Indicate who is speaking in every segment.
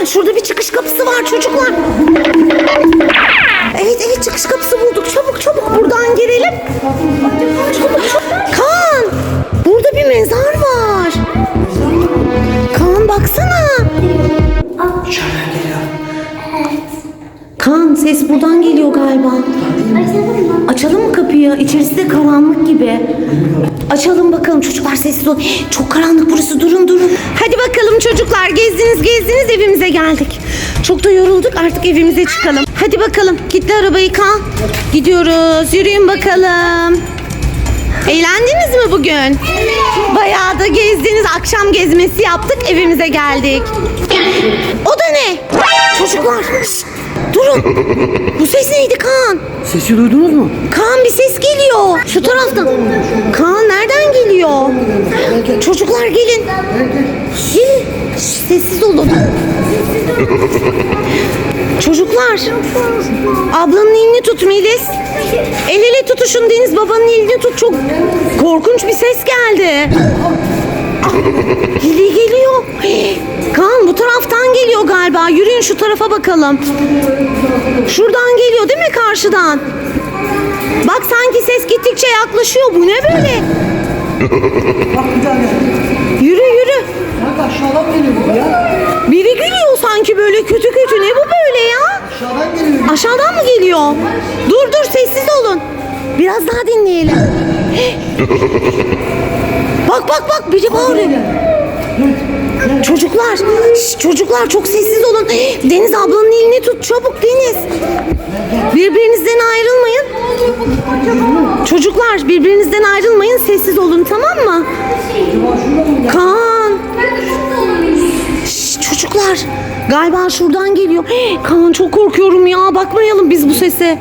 Speaker 1: Heh, şurada bir çıkış kapısı var çocuklar. Evet evet çıkış kapısı bulduk. Çabuk çabuk buradan girelim. Çabuk çabuk. Kaan burada bir mezar var. Kaan baksana. Ses buradan geliyor galiba. Açalım mı kapıyı? İçerisi de karanlık gibi. Açalım bakalım çocuklar sessiz ol. Çok karanlık burası durun durun. Hadi bakalım çocuklar gezdiniz gezdiniz evimize geldik. Çok da yorulduk artık evimize çıkalım. Hadi bakalım gitti arabayı Kaan. Gidiyoruz yürüyün bakalım. Eğlendiniz mi bugün? Bayağı da gezdiniz. Akşam gezmesi yaptık. Evimize geldik. O da ne? Çocuklar. Durun. Bu ses neydi Kaan?
Speaker 2: Sesi duydunuz mu?
Speaker 1: Kaan bir ses geliyor. Şu taraftan. Kaan nereden geliyor? Çocuklar gelin. Gelin. Şşt, Sessiz olun. Çocuklar. Ablanın elini tut Melis. El ele tutuşun Deniz babanın elini tut. Çok korkunç bir ses geldi. Hili geliyor. Kaan bu taraftan geliyor galiba. Yürüyün şu tarafa bakalım. Şuradan geliyor değil mi karşıdan? Bak sanki ses gittikçe yaklaşıyor. Bu ne böyle? Yürü yürü.
Speaker 2: Aşağıdan geliyor bu ya.
Speaker 1: Biri gülüyor sanki böyle kötü kötü. Ne bu böyle ya?
Speaker 2: Aşağıdan
Speaker 1: mı geliyor? Dur dur sessiz olun. Biraz daha dinleyelim. bak bak bak biri bağırıyor. Çocuklar, şş, çocuklar çok sessiz olun. Deniz ablanın elini tut çabuk Deniz. Birbirinizden ayrılmayın. Çocuklar birbirinizden ayrılmayın sessiz olun tamam mı? Kaan. Şş, çocuklar galiba şuradan geliyor. Kaan çok korkuyorum ya bakmayalım biz bu sese.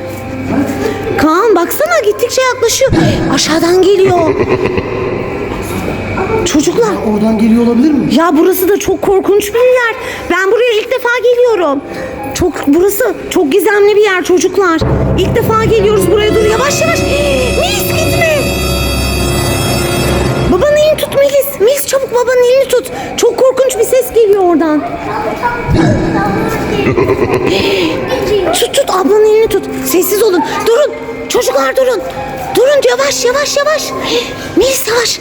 Speaker 1: Kaan baksana gittikçe yaklaşıyor. Aşağıdan geliyor. Çocuklar
Speaker 2: Oradan geliyor olabilir mi?
Speaker 1: ya burası da çok korkunç bir yer. Ben buraya ilk defa geliyorum. Çok burası çok gizemli bir yer çocuklar. İlk defa geliyoruz buraya. Dur yavaş yavaş. Melis gitme. Babanın elini tut Melis. Melis çabuk babanın elini tut. Çok korkunç bir ses geliyor oradan. Tut tut ablanın elini tut. Sessiz olun. Durun. Çocuklar durun. Durun yavaş yavaş yavaş. Melis yavaş.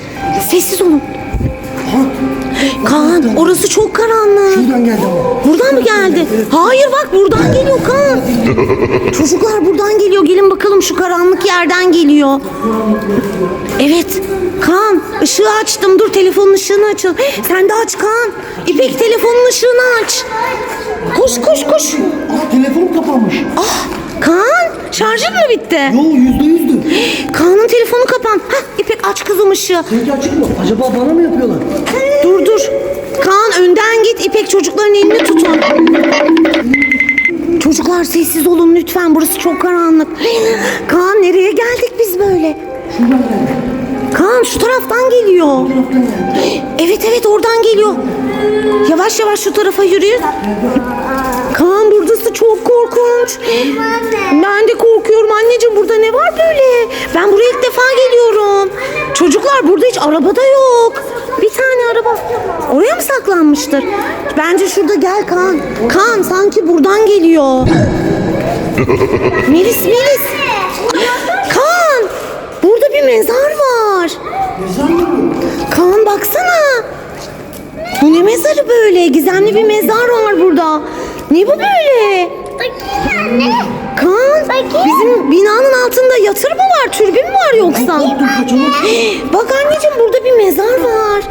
Speaker 1: Sessiz olun. Kaan orası çok karanlık.
Speaker 2: Şuradan geldi ama.
Speaker 1: Buradan mı geldi? Hayır bak buradan geliyor Kaan. Çocuklar buradan geliyor. Gelin bakalım şu karanlık yerden geliyor. Evet. Kaan ışığı açtım. Dur telefonun ışığını açın. Sen de aç Kaan. İpek telefonun ışığını aç. Koş koş koş.
Speaker 2: Ah telefonum kapanmış.
Speaker 1: Ah Kaan şarjın mı bitti?
Speaker 2: Yo yüzde yüzdü.
Speaker 1: Kaan'ın telefonu kapan. Hah İpek aç kızım ışığı.
Speaker 2: Seninki açık mı? Acaba bana mı yapıyorlar?
Speaker 1: Dur dur. Kaan önden git. İpek çocukların elini tutun. Çocuklar sessiz olun lütfen. Burası çok karanlık. Kaan nereye geldik biz böyle?
Speaker 2: Şuradan geldi.
Speaker 1: Kaan şu taraftan geliyor. Evet evet oradan geliyor. Yavaş yavaş şu tarafa yürüyün. Kaan buradası çok korkunç. Ben de korkuyorum anneciğim burada ne var böyle? Ben buraya ilk defa geliyorum. Çocuklar burada hiç araba da yok. Bir tane araba. Oraya mı saklanmıştır? Bence şurada gel Kaan. Kaan sanki buradan geliyor. Melis Melis. Kaan burada bir mezar var.
Speaker 2: Mezar mı?
Speaker 1: Kaan baksana. Bu ne mezarı böyle? Gizemli bir mezar var burada. Ne bu böyle?
Speaker 3: Bakayım anne.
Speaker 1: Kaan bizim binanın altında yatır mı var? Türbün mü var yoksa? Bak anneciğim burada bir mezar var.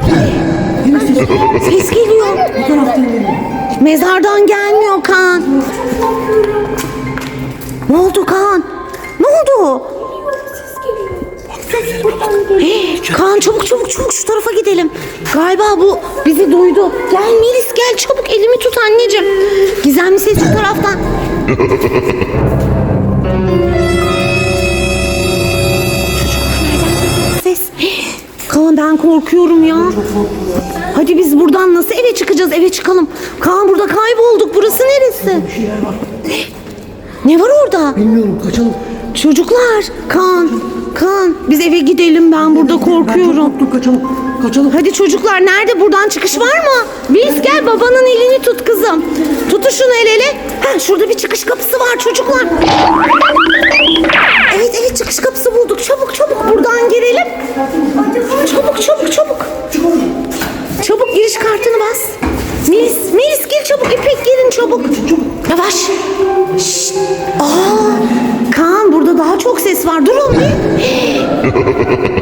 Speaker 2: Ses.
Speaker 1: Geliyor.
Speaker 2: Bu taraftan geliyor.
Speaker 1: Mezardan gelmiyor Kaan. Ne oldu Kaan? Ne oldu? Kaan çabuk çabuk çabuk şu gidelim. Galiba bu bizi duydu. Gel Melis gel çabuk elimi tut anneciğim. Gizemli ses şu taraftan. Ses. Kaan ben korkuyorum ya. Hadi biz buradan nasıl eve çıkacağız? Eve çıkalım. Kaan burada kaybolduk. Burası neresi?
Speaker 2: Bir şeyler var.
Speaker 1: Ne var orada?
Speaker 2: Bilmiyorum kaçalım.
Speaker 1: Çocuklar. Kaan. Kaan biz eve gidelim ben burada
Speaker 2: Ben çok
Speaker 1: korkuyorum.
Speaker 2: korktum kaçalım. Kaçalım.
Speaker 1: Hadi çocuklar nerede buradan çıkış var mı? Biz gel babanın elini tut kızım. Ha, şurada bir çıkış kapısı var çocuklar. Evet evet çıkış kapısı bulduk. Çabuk çabuk buradan girelim. Çabuk çabuk çabuk. Çabuk giriş kartını bas. Melis, Melis gir çabuk. İpek girin çabuk. Yavaş. Şşt. Aa, Kaan burada daha çok ses var. Durun bir.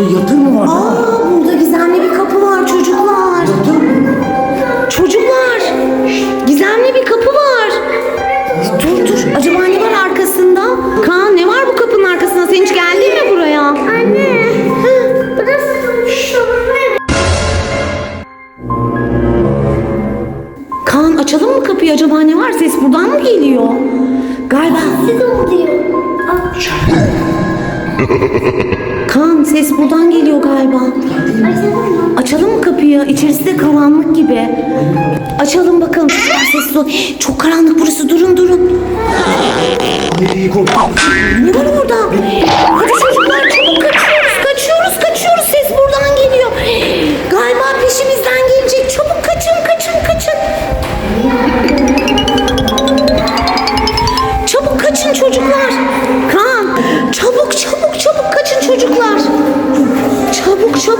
Speaker 2: Burada yatır mı var?
Speaker 1: Aa burada gizemli bir kapı var çocuklar.
Speaker 2: Yatır mı?
Speaker 1: Çocuklar. Gizemli bir kapı var. Dur dur. Acaba ne var arkasında? Kaan ne var bu kapının arkasında? Sen hiç geldin mi buraya?
Speaker 3: Anne. Burası
Speaker 1: Kaan açalım mı kapıyı? Acaba ne var? Ses buradan mı geliyor? Galiba.
Speaker 3: Siz oluyor.
Speaker 1: Kaan ses buradan geliyor galiba.
Speaker 3: Açalım mı?
Speaker 1: Açalım mı kapıyı? İçerisi de karanlık gibi. Açalım bakalım. Çocuklar sessiz ol. Çok karanlık burası. Durun durun. Ne var orada? Hadi çabuk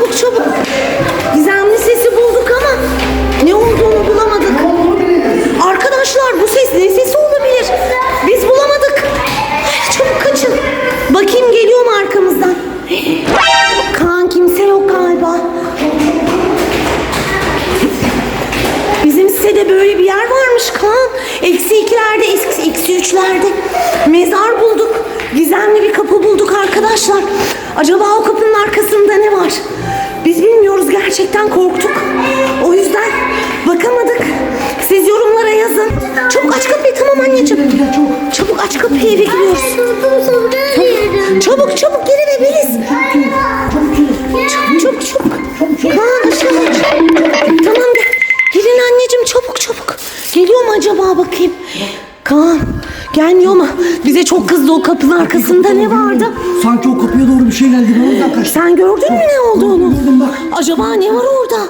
Speaker 1: Çabuk çabuk. Gizemli sesi bulduk ama ne olduğunu bulamadık. Arkadaşlar bu ses ne sesi olabilir? Biz bulamadık. Çabuk kaçın. Bakayım geliyor mu arkamızdan? Kaan kimse yok galiba. Bizim sitede böyle bir yer varmış Kaan. Eksi ikilerde, eksi, eksi üçlerde. Mezar bulduk. Gizemli bir kapı bulduk arkadaşlar. Acaba o kapının arkasında ne var? Biz bilmiyoruz gerçekten korktuk. O yüzden bakamadık. Siz yorumlara yazın. Çabuk aç kapıyı tamam anneciğim. Çabuk. Aç kapıyı eve giriyoruz. Çabuk çabuk gir eve Melis. Çabuk çabuk çabuk. Kaan gelmiyor mu? Bize çok kızdı o kapının arkasında ne vardı?
Speaker 2: Sanki o kapıya doğru bir şey geldi. Ben oradan kaçtım.
Speaker 1: Sen gördün mü ne olduğunu?
Speaker 2: Gördüm bak.
Speaker 1: Acaba ne var orada?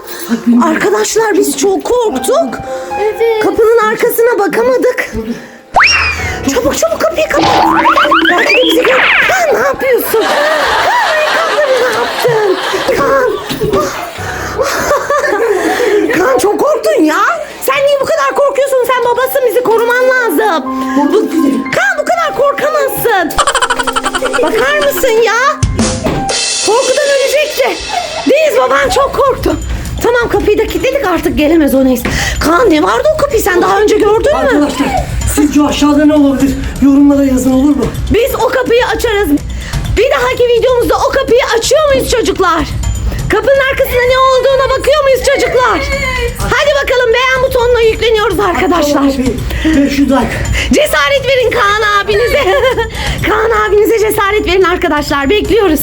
Speaker 1: Arkadaşlar biz çok korktuk.
Speaker 3: Evet.
Speaker 1: Kapının arkasına bakamadık. Çabuk çabuk kapıyı kapat. Belki de bizi gör. Kaan Bakar mısın ya? Korkudan ölecekti. Deniz baban çok korktu. Tamam kapıyı da kilitledik artık gelemez o neyse. Kaan ne vardı o kapıyı sen daha önce gördün mü?
Speaker 2: Arkadaşlar sizce aşağıda ne olabilir? Yorumlara yazın olur mu?
Speaker 1: Biz o kapıyı açarız. Bir dahaki videomuzda o kapıyı açıyor muyuz çocuklar? Kapının arkasında ne olduğuna bakıyor muyuz çocuklar? Hadi bakalım beğen butonuna yükleniyoruz arkadaşlar.
Speaker 2: 500 like.
Speaker 1: Cesaret verin Kaan abinize. Kaan abinize cesaret verin arkadaşlar. Bekliyoruz.